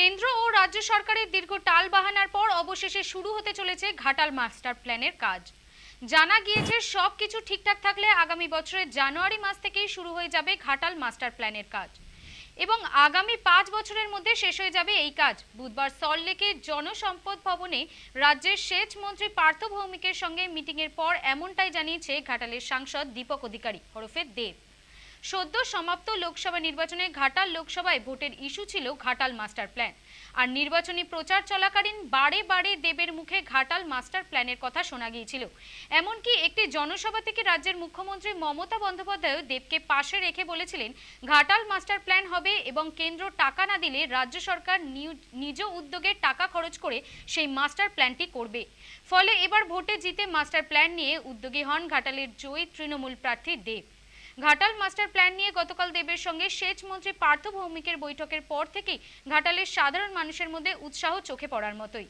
কেন্দ্র ও রাজ্য সরকারের দীর্ঘ টাল বাহানার পর অবশেষে শুরু হতে চলেছে ঘাটাল মাস্টার প্ল্যানের কাজ। জানা গিয়েছে সব কিছু ঠিকঠাক থাকলে আগামী বছরের জানুয়ারি মাস থেকেই শুরু হয়ে যাবে ঘাটাল মাস্টার প্ল্যানের কাজ। এবং আগামী পাঁচ বছরের মধ্যে শেষ হয়ে যাবে এই কাজ। বুধবার সল্টলেকে জনসম্পদ ভবনে রাজ্যের সেচ মন্ত্রী পার্থ ভৌমিকের সঙ্গে মিটিংয়ের পর এমনটাই জানিয়েছে ঘাটালের সাংসদ দীপক অধিকারী, ওরফে দেব। সদ্য সমাপ্ত লোকসভা নির্বাচনে ঘাটাল লোকসভায় ভোটের ইস্যু ছিল ঘাটাল মাস্টার প্ল্যান। আর নির্বাচনী প্রচার চলাকালীন বারে বারে দেবের মুখে ঘাটাল মাস্টার প্ল্যানের কথা শোনা গিয়েছিল। এমনকি একটি জনসভা থেকে রাজ্যের মুখ্যমন্ত্রী মমতা বন্দ্যোপাধ্যায় দেবকে পাশে রেখে বলেছিলেন, ঘাটাল মাস্টার প্ল্যান হবে এবং কেন্দ্র টাকা না দিলে রাজ্য সরকার নিজ উদ্যোগে টাকা খরচ করে সেই মাস্টার প্ল্যানটি করবে। ফলে এবার ভোটে জিতে মাস্টার প্ল্যান নিয়ে উদ্যোগী হন ঘাটালের জয়ী তৃণমূল প্রার্থী দেব। ঘাটাল মাস্টার প্ল্যান নিয়ে গতকাল দেবের সঙ্গে সেচ মন্ত্রী পার্থ ভৌমিকের বৈঠকের পর থেকেই ঘাটালের সাধারণ মানুষের মধ্যে উৎসাহ চোখে পড়ার মতোই।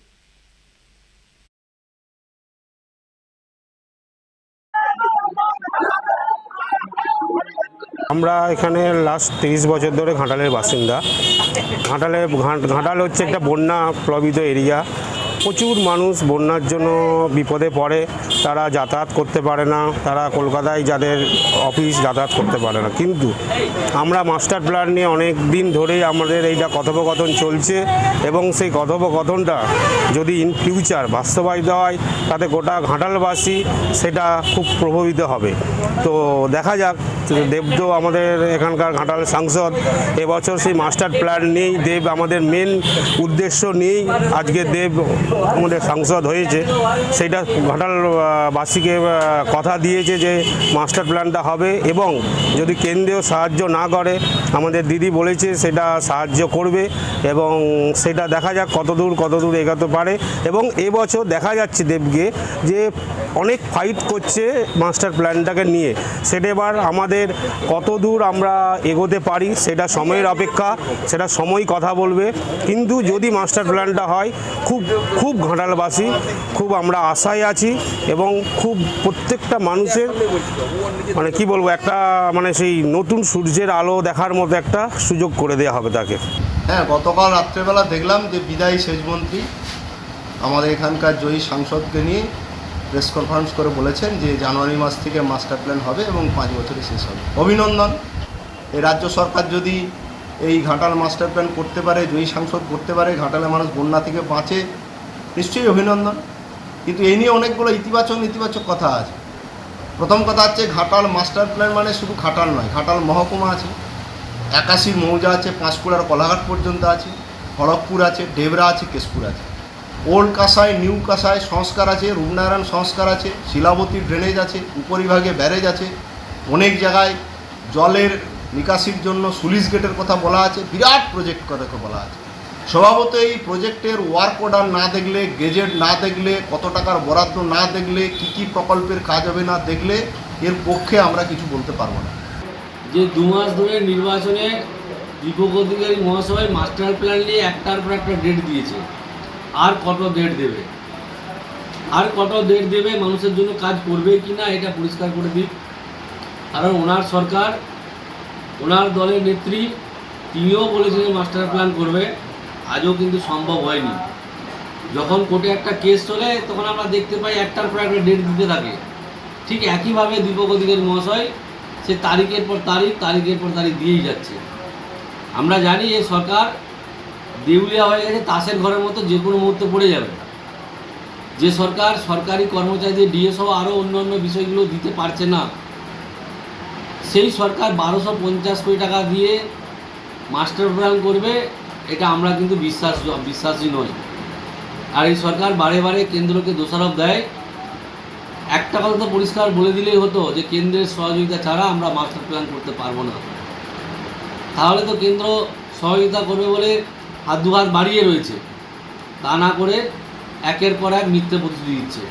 আমরা এখানে লাস্ট তিরিশ বছর ধরে ঘাটালের বাসিন্দা। ঘাটালে ঘাটাল হচ্ছে একটা বন্যা প্লাবিত এরিয়া প্রচুর মানুষ বন্যার জন্য বিপদে পড়ে, তারা যাতায়াত করতে পারে না, তারা কলকাতায় যাদের অফিস যাতায়াত করতে পারে না। কিন্তু আমরা মাস্টার প্ল্যান নিয়ে অনেক দিন ধরেই আমাদের এইটা কথোপকথন চলছে এবং সেই কথোপকথনটা যদি ইন ফিউচার বাস্তবায়িত হয়, তাতে গোটা ঘাটালবাসী সেটা খুব প্রভাবিত হবে। তো দেখা যাক দেব তো আমাদের এখানকার ঘাটাল সাংসদ। এবছর সেই মাস্টার প্ল্যান নিয়েই দেব আমাদের মেন উদ্দেশ্য নিয়েই আজকে দেব আমাদের সাংসদ হয়েছে। সেইটা ঘাটাল আহ, বাসীকে কথা দিয়েছে যে মাস্টার প্ল্যানটা হবে এবং যদি কেন্দ্রীয় সাহায্য না করে আমাদের দিদি বলেছে সেটা সাহায্য করবে এবং সেটা দেখা যাক কতদূর কতদূর এগোতে পারে। এবং এবছর দেখা যাচ্ছে দেবকে যে অনেক ফাইট করছে মাস্টার প্ল্যানটাকে নিয়ে। সেটা এবার আমাদের কত দূর আমরা এগোতে পারি, সেটা সময়ের অপেক্ষা, সেটা সময় কথা বলবে। কিন্তু যদি মাস্টার প্ল্যানটা হয়, খুব খুব ঘাটালবাসী, খুব আমরা আশায় আছি এবং খুব প্রত্যেকটা মানুষের মানে কি বলব, একটা মানে সেই নতুন সূর্যের আলো দেখার মতো একটা সুযোগ করে দেওয়া হবে তাকে। হ্যাঁ গতকাল রাত্রেবেলা দেখলাম যে বিদায়ী সেচমন্ত্রী আমাদের এখানকার জয়ী সাংসদকে নিয়ে প্রেস কনফারেন্স করে বলেছেন যে জানুয়ারি মাস থেকে মাস্টার প্ল্যান হবে এবং পাঁচ বছরে শেষ হবে। অভিনন্দন। এই রাজ্য সরকার যদি এই ঘাটাল মাস্টার প্ল্যান করতে পারে, জয়ী সাংসদ করতে পারে, ঘাটালে মানুষ বন্যা থেকে বাঁচে, নিশ্চয়ই অভিনন্দন। কিন্তু এই নিয়ে অনেকগুলো ইতিবাচক নেতিবাচক কথা আছে। প্রথম কথা হচ্ছে ঘাটাল মাস্টার প্ল্যান মানে শুধু ঘাটাল নয়, ঘাটাল মহকুমা আছে। একাশি মৌজা আছে পাঁশকুড়ার কলাঘাট পর্যন্ত আছে, খড়গপুর আছে, ডেবরা আছে, কেশপুর আছে। ওল্ড কাঁসায়, নিউ কাঁসায় সংস্কার আছে, রূপনারায়ণ সংস্কার আছে শিলাবতী ড্রেনেজ আছে, উপরিভাগে ব্যারেজ আছে, অনেক জায়গায় জলের নিকাশির জন্য সুলিশ গেটের কথা বলা আছে, বিরাট প্রজেক্ট কথা বলা আছে। স্বভাবত এই প্রজেক্টের ওয়ার্ক অর্ডার না দেখলে গেজেট না দেখলে, কত টাকার বরাদ্দ না দেখলে, কি কি প্রকল্পের কাজ হবে না দেখলে, এর পক্ষে আমরা কিছু বলতে পারব না। যে দু মাস ধরে নির্বাচনে দীপক অধিকারী মহাসভায় মাস্টার প্ল্যান নিয়ে একটার পর একটা ডেট দিয়েছে। আর কত ডেট দেবে? আর কত ডেট দেবে মানুষের জন্য কাজ করবে কি না এটা পরিষ্কার করে দিক কারণ ওনার সরকার, ওনার দলের নেত্রী, তিনিও বলেছিলেন মাস্টার প্ল্যান করবে। আজও কিন্তু সম্ভব হয়নি। যখন কোর্টে একটা কেস চলে, তখন আমরা দেখতে পাই একটার পর একটা ডেট দিতে থাকে। ঠিক একইভাবে দীপক অধিকারী মহাশয়, সে তারিখের পর তারিখ, তারিখের পর তারিখ দিয়েই যাচ্ছে। আমরা জানি এই সরকার দেউলিয়া হয়ে গেছে তাসের ঘরের মতো যে কোনো মুহূর্তে পড়ে যাবে। যে সরকার, সরকারি কর্মচারীদের ডিএসও আরও অন্য অন্য বিষয়গুলো দিতে পারছে না, সেই সরকার বারোশো পঞ্চাশ কোটি টাকা দিয়ে মাস্টার প্ল্যান করবে, এটা আমরা কিন্তু বিশ্বাস, বিশ্বাসী নই। আর এই সরকার বারে বারে কেন্দ্রকে দোষারোপ দেয়। একটা কথা তো পরিষ্কার বলে দিলেই হতো, যে কেন্দ্রের সহযোগিতা ছাড়া আমরা মাস্টার প্ল্যান করতে পারব না। তাহলে তো কেন্দ্র সহযোগিতা করবে বলে হাত দু হাত বাড়িয়ে রয়েছে। তা না করে একের পর এক মিথ্যে প্রতিশ্রুতি দিচ্ছে।